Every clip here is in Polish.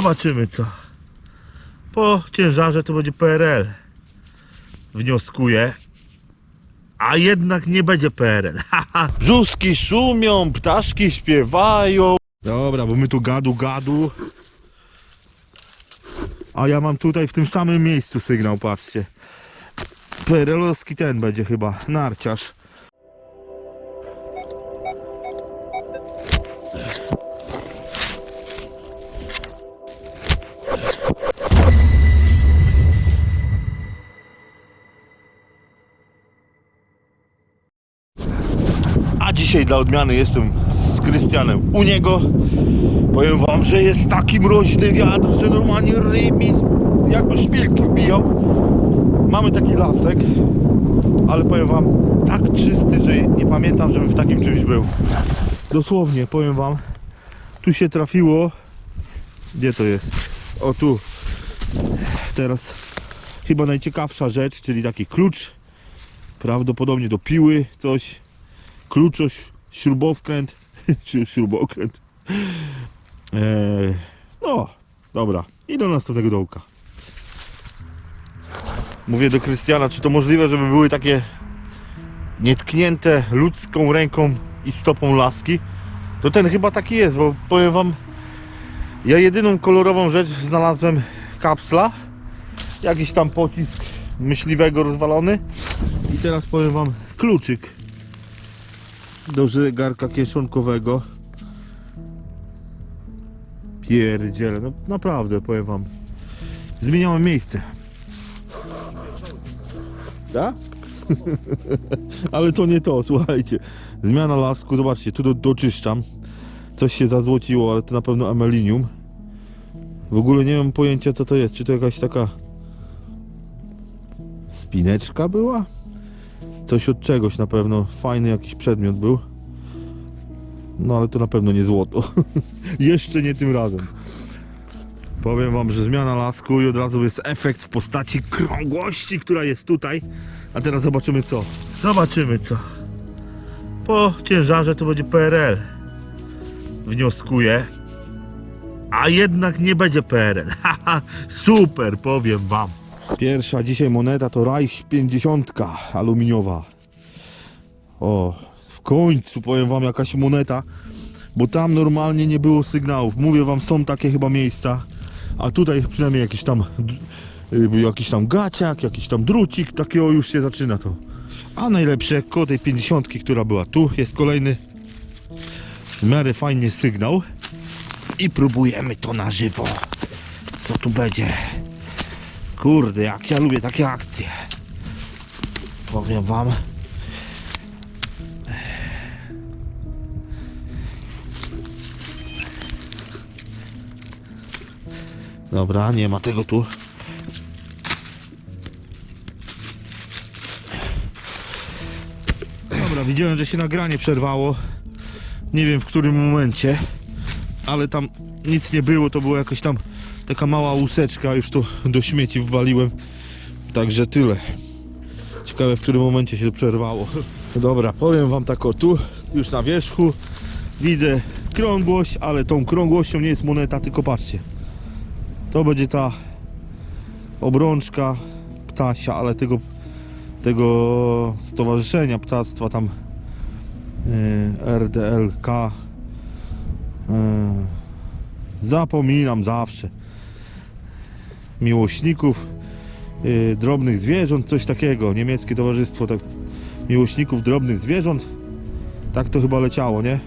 Zobaczymy co. Po ciężarze to będzie PRL. Wnioskuję. A jednak nie będzie PRL. Brzuski szumią, ptaszki śpiewają. Dobra, bo my tu gadu gadu. A ja mam tutaj w tym samym miejscu sygnał, patrzcie. PRL-owski ten będzie chyba, narciarz. Dzisiaj dla odmiany jestem z Krystianem u niego. Powiem wam, że jest taki mroźny wiatr, że normalnie rymi jakby szpilki wbijał. Mamy taki lasek, ale powiem wam, tak czysty, że nie pamiętam, żebym w takim czymś był. Dosłownie, powiem wam, tu się trafiło. Gdzie to jest? O tu. Teraz chyba najciekawsza rzecz, czyli taki klucz. Prawdopodobnie do piły coś kluczoś, śrubowkręt, czy śrubokręt. Eee, no, dobra, i do następnego dołka. Mówię do Krystiana, czy to możliwe, żeby były takie nietknięte ludzką ręką i stopą laski? To ten chyba taki jest, bo powiem wam, ja jedyną kolorową rzecz znalazłem kapsla, jakiś tam pocisk myśliwego rozwalony i teraz powiem wam kluczyk do zegarka kieszonkowego. Pierdziele, no naprawdę powiem wam. Zmieniałem miejsce. Tak? Ale to nie to, słuchajcie. Zmiana lasku, zobaczcie, tu do, doczyszczam. Coś się zazłociło, ale to na pewno amelinium. W ogóle nie mam pojęcia co to jest. Czy to jakaś taka spineczka była? Coś od czegoś na pewno. Fajny jakiś przedmiot był. No ale to na pewno nie złoto. Jeszcze nie tym razem. Powiem wam, że zmiana lasku i od razu jest efekt w postaci krągłości, która jest tutaj. A teraz zobaczymy co. Zobaczymy co. Po ciężarze to będzie PRL. Wnioskuję. A jednak nie będzie PRL. Super, powiem wam. Pierwsza dzisiaj moneta to Reich 50 aluminiowa. O, w końcu powiem wam jakaś moneta, bo tam normalnie nie było sygnałów. Mówię wam, są takie chyba miejsca, a tutaj przynajmniej jakiś tam y, jakiś tam gaciak, jakiś tam drucik, takiego już się zaczyna to. A najlepsze koło tej 50, która była tu, jest kolejny w miarę fajnie sygnał i próbujemy to na żywo. Co tu będzie? Kurde, jak ja lubię takie akcje. Powiem wam. Dobra, nie ma tego tu. Dobra, widziałem, że się nagranie przerwało. Nie wiem w którym momencie, ale tam nic nie było, to była jakaś tam taka mała łuseczka, już to do śmieci wwaliłem. Także tyle. Ciekawe w którym momencie się przerwało. Dobra, powiem wam tak o tu, już na wierzchu widzę krągłość, ale tą krągłością nie jest moneta, tylko patrzcie. To będzie ta obrączka ptasia, ale tego tego stowarzyszenia ptactwa tam yy, RDLK zapominam zawsze miłośników yy, drobnych zwierząt, coś takiego, niemieckie towarzystwo tak, miłośników drobnych zwierząt. Tak to chyba leciało, nie?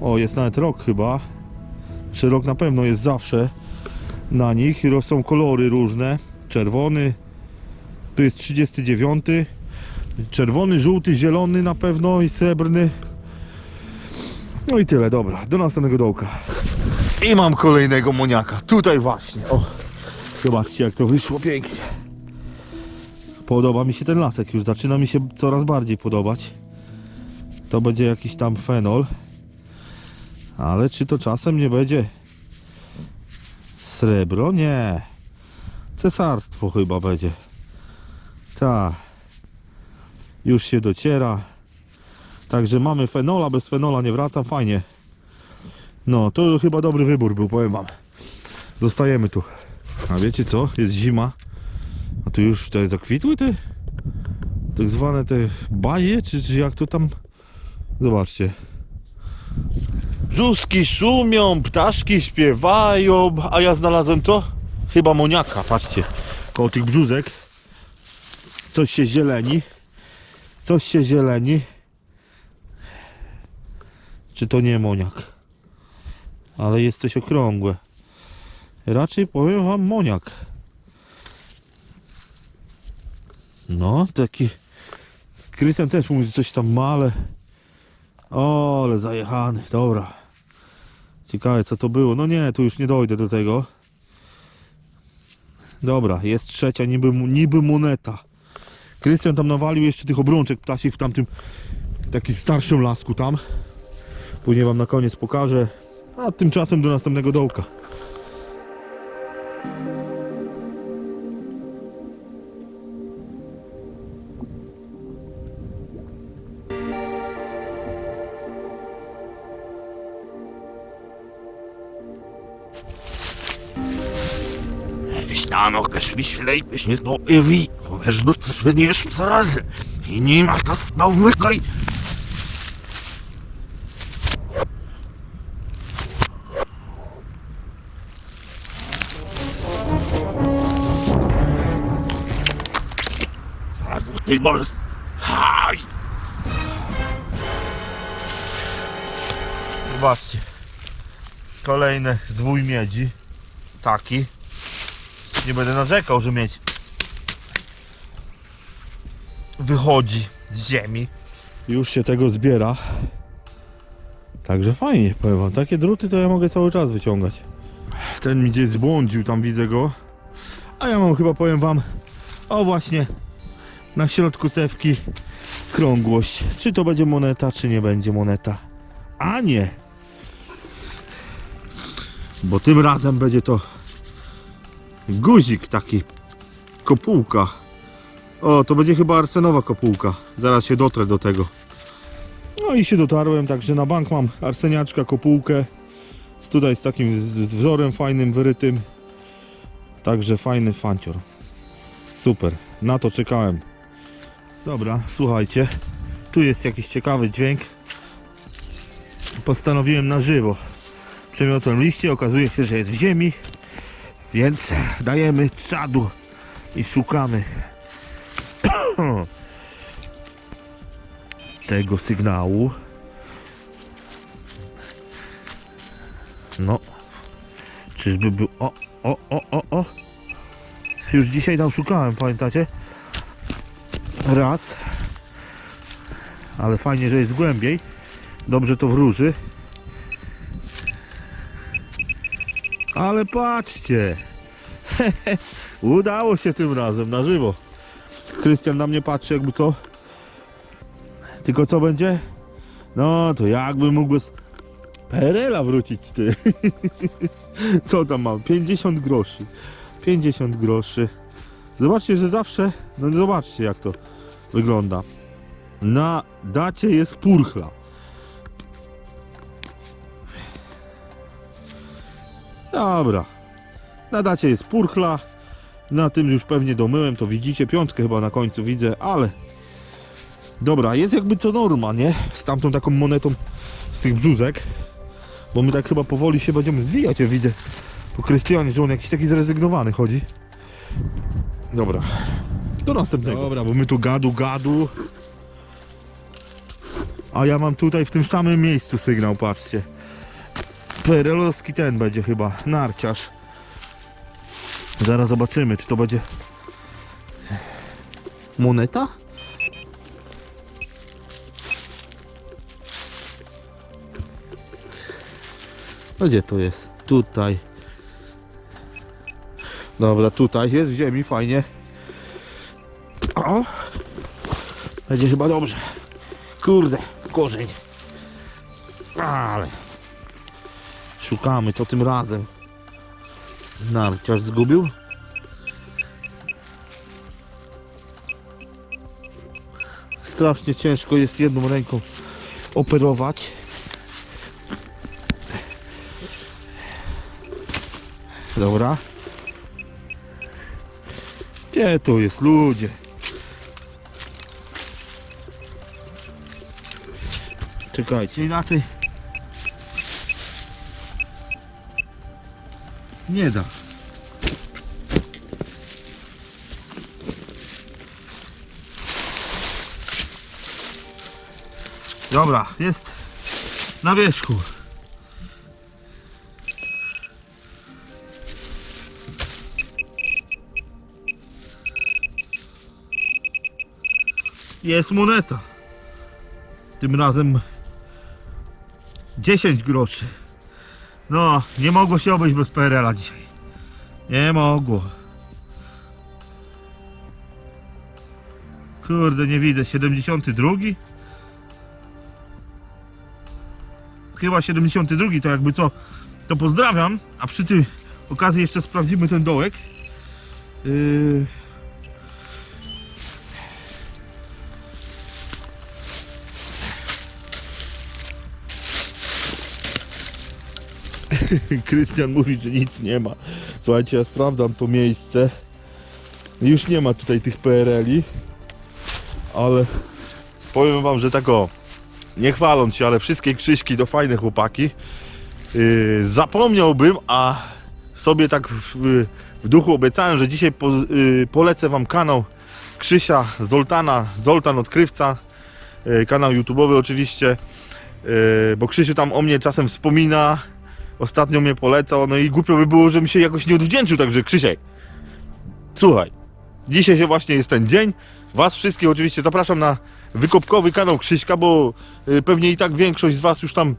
O, jest nawet rok chyba. Czy rok na pewno jest zawsze na nich, są kolory różne. Czerwony tu jest 39 czerwony, żółty, zielony na pewno i srebrny no i tyle, dobra, do następnego dołka. I mam kolejnego moniaka, tutaj właśnie. O, zobaczcie jak to wyszło pięknie. Podoba mi się ten lasek, już zaczyna mi się coraz bardziej podobać. To będzie jakiś tam fenol. Ale czy to czasem nie będzie srebro? Nie. Cesarstwo chyba będzie. Tak. Już się dociera. Także mamy fenola, bez fenola nie wracam, fajnie. No, to chyba dobry wybór był, powiem wam. Zostajemy tu. A wiecie co? Jest zima. A tu już te zakwitły te tak zwane te bazie, czy, czy jak to tam? Zobaczcie. Brzuski szumią, ptaszki śpiewają, a ja znalazłem to? Chyba moniaka, patrzcie. Koło tych brzuzek. Coś się zieleni. Coś się zieleni. Czy to nie moniak? Ale jest coś okrągłe. Raczej powiem wam moniak. No, taki. Krystian też mówi, że coś tam ma, ale. O, ale zajechany, dobra. Ciekawe co to było. No nie, tu już nie dojdę do tego. Dobra, jest trzecia niby, niby moneta. Krystian tam nawalił jeszcze tych obrączek ptasich w tamtym takim starszym lasku tam. Później wam na koniec pokażę. A tymczasem do następnego dołka. Staan nog gesmislepen is nog even. Er doet het weer niet verrassen. Je niet mag Ty bols. Haj! Zobaczcie. Kolejny zwój miedzi. Taki. Nie będę narzekał, że miedź wychodzi z ziemi. Już się tego zbiera. Także fajnie, powiem wam. Takie druty to ja mogę cały czas wyciągać. Ten mi gdzieś zbłądził, tam widzę go. A ja mam chyba, powiem wam, o właśnie, na środku cewki krągłość. Czy to będzie moneta, czy nie będzie moneta. A nie, bo tym razem będzie to guzik taki, kopułka. O, to będzie chyba arsenowa kopułka. Zaraz się dotrę do tego. No i się dotarłem, także na bank mam arseniaczka, kopułkę. Tutaj z takim wzorem fajnym, wyrytym. Także fajny fancior. Super, na to czekałem. Dobra, słuchajcie. Tu jest jakiś ciekawy dźwięk. Postanowiłem na żywo przemiotłem liście, okazuje się, że jest w ziemi, więc dajemy czadu i szukamy tego sygnału. No, czyżby był. O, o, o, o, o. Już dzisiaj tam szukałem, pamiętacie? Raz, ale fajnie, że jest głębiej. Dobrze to wróży. Ale patrzcie! Udało się tym razem na żywo. Krystian na mnie patrzy jakby co? Tylko co będzie? No to jakby mógł PRL-a wrócić ty. Co tam mam? 50 groszy. 50 groszy. Zobaczcie, że zawsze, no zobaczcie jak to wygląda. Na dacie jest purchla. Dobra. Na dacie jest purchla. Na tym już pewnie domyłem, to widzicie. Piątkę chyba na końcu widzę, ale... Dobra, jest jakby co norma, nie? Z tamtą taką monetą z tych brzuzek. Bo my tak chyba powoli się będziemy zwijać, ja widzę. Po Krystianie, że on jakiś taki zrezygnowany chodzi. Dobra. Do następnego. Dobra, bo my tu gadu, gadu. A ja mam tutaj w tym samym miejscu sygnał, patrzcie. Perelowski ten będzie chyba, narciarz. Zaraz zobaczymy, czy to będzie moneta? No gdzie to jest? Tutaj. Dobra, tutaj jest w ziemi, fajnie. O! Będzie chyba dobrze. Kurde, korzeń. Ale Szukamy, co tym razem. Narciarz zgubił? Strasznie ciężko jest jedną ręką operować. Dobra. Gdzie to jest ludzie? Czekajcie, inaczej. Nie da. Dobra, jest na wierzchu. Jest moneta. Tym razem 10 groszy. No, nie mogło się obejść bez PRL-a dzisiaj. Nie mogło. Kurde, nie widzę. 72? Chyba 72, to jakby co, to pozdrawiam. A przy tej okazji jeszcze sprawdzimy ten dołek. Yy... Krystian mówi, że nic nie ma. Słuchajcie, ja sprawdzam to miejsce. Już nie ma tutaj tych PRL-i, ale powiem wam, że tak o, nie chwaląc się, ale wszystkie krzyżki to fajne chłopaki. Yy, zapomniałbym, a sobie tak w, w duchu obiecałem, że dzisiaj po, yy, polecę wam kanał Krzysia Zoltana, Zoltan Odkrywca, yy, kanał YouTube'owy oczywiście, yy, bo Krzysiu tam o mnie czasem wspomina, ostatnio mnie polecał, no i głupio by było, że mi się jakoś nie odwdzięczył, także Krzysiek, słuchaj, dzisiaj się właśnie jest ten dzień, was wszystkich oczywiście zapraszam na wykopkowy kanał Krzyśka, bo y, pewnie i tak większość z was już tam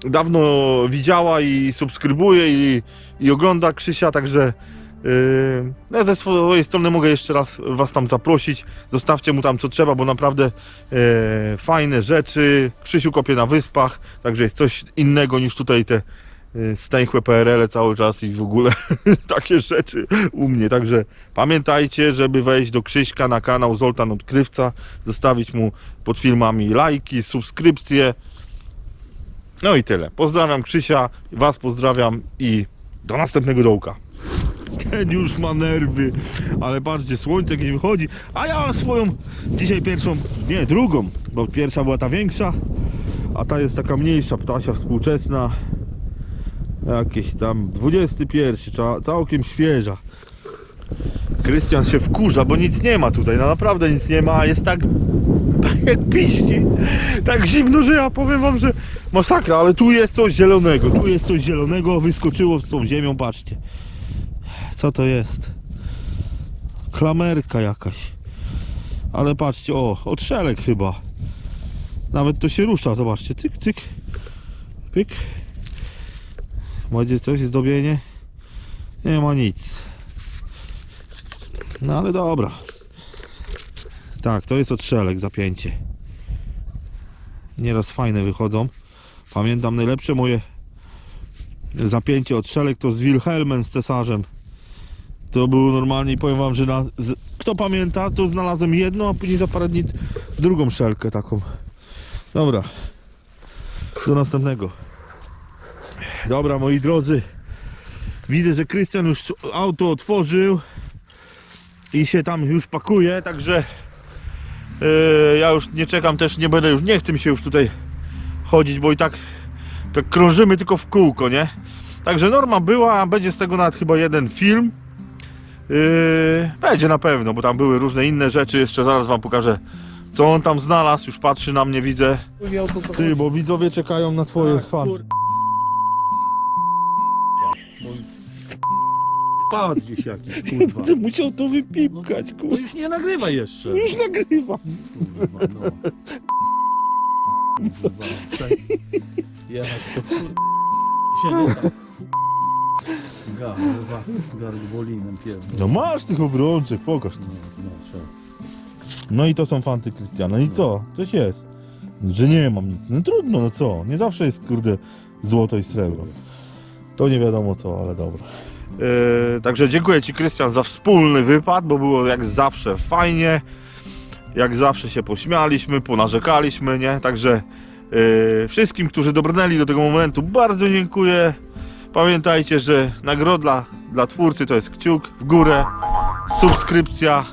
dawno widziała i subskrybuje i, i ogląda Krzysia, także yy, no, ze swojej strony mogę jeszcze raz was tam zaprosić, zostawcie mu tam co trzeba, bo naprawdę yy, fajne rzeczy, Krzysiu kopie na wyspach, także jest coś innego niż tutaj te stęchłe PRL cały czas i w ogóle takie rzeczy u mnie, także pamiętajcie, żeby wejść do Krzyśka na kanał Zoltan Odkrywca, zostawić mu pod filmami lajki, subskrypcje. No i tyle. Pozdrawiam Krzysia, Was pozdrawiam i do następnego dołka. Ten już ma nerwy, ale patrzcie, słońce jakieś wychodzi, a ja swoją dzisiaj pierwszą, nie, drugą, bo pierwsza była ta większa, a ta jest taka mniejsza, ptasia współczesna. Jakieś tam 21, cza- całkiem świeża. Krystian się wkurza, bo nic nie ma tutaj, no naprawdę nic nie ma, a jest tak, jak piści, tak zimno, że ja powiem wam, że masakra, ale tu jest coś zielonego, tu jest coś zielonego, wyskoczyło z tą ziemią, patrzcie. Co to jest? Klamerka jakaś. Ale patrzcie, o, otrzelek chyba. Nawet to się rusza, zobaczcie, cyk, cyk, pyk. Będzie coś, zdobienie? Nie ma nic. No ale dobra. Tak, to jest otrzelek, zapięcie. Nieraz fajne wychodzą. Pamiętam najlepsze moje zapięcie otrzelek to z Wilhelmem, z cesarzem. To było normalnie powiem wam, że na, kto pamięta, to znalazłem jedno, a później za parę dni drugą szelkę taką. Dobra. Do następnego. Dobra, moi drodzy. Widzę, że Krystian już auto otworzył i się tam już pakuje, także yy, ja już nie czekam, też nie będę już, nie chcę mi się już tutaj chodzić, bo i tak, tak krążymy tylko w kółko, nie? Także norma była, będzie z tego nawet chyba jeden film. Yy, będzie na pewno, bo tam były różne inne rzeczy, jeszcze zaraz wam pokażę co on tam znalazł, już patrzy na mnie, widzę. Ty, bo widzowie czekają na twoje Tak, fan. Patrz gdzieś jakiś, kurwa. Ty musiał to wypipkać, To kurwa. już nie nagrywa jeszcze. Już nagrywam. Kurwa, no. Kurwa, czekaj. Jechać to kur... się nie da. Garba, garbolinem pierdolę. No masz tych obrączek, pokaż to. No, no, trzeba. No i to są fanty Krystiana. I co? Coś jest. Że nie mam nic. No trudno, no co? Nie zawsze jest, kurde, złoto i srebro. To nie wiadomo co, ale dobra. Yy, także dziękuję Ci, Krystian, za wspólny wypad, bo było jak zawsze fajnie. Jak zawsze się pośmialiśmy, ponarzekaliśmy, nie? Także yy, wszystkim, którzy dobrnęli do tego momentu, bardzo dziękuję. Pamiętajcie, że nagroda Dla twórcy to jest kciuk w górę, subskrypcja,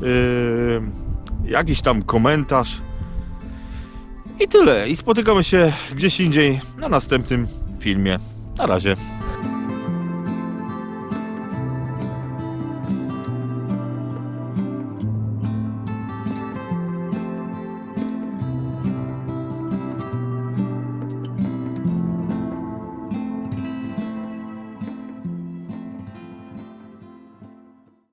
yy, jakiś tam komentarz. I tyle. I spotykamy się gdzieś indziej na następnym filmie. Na razie.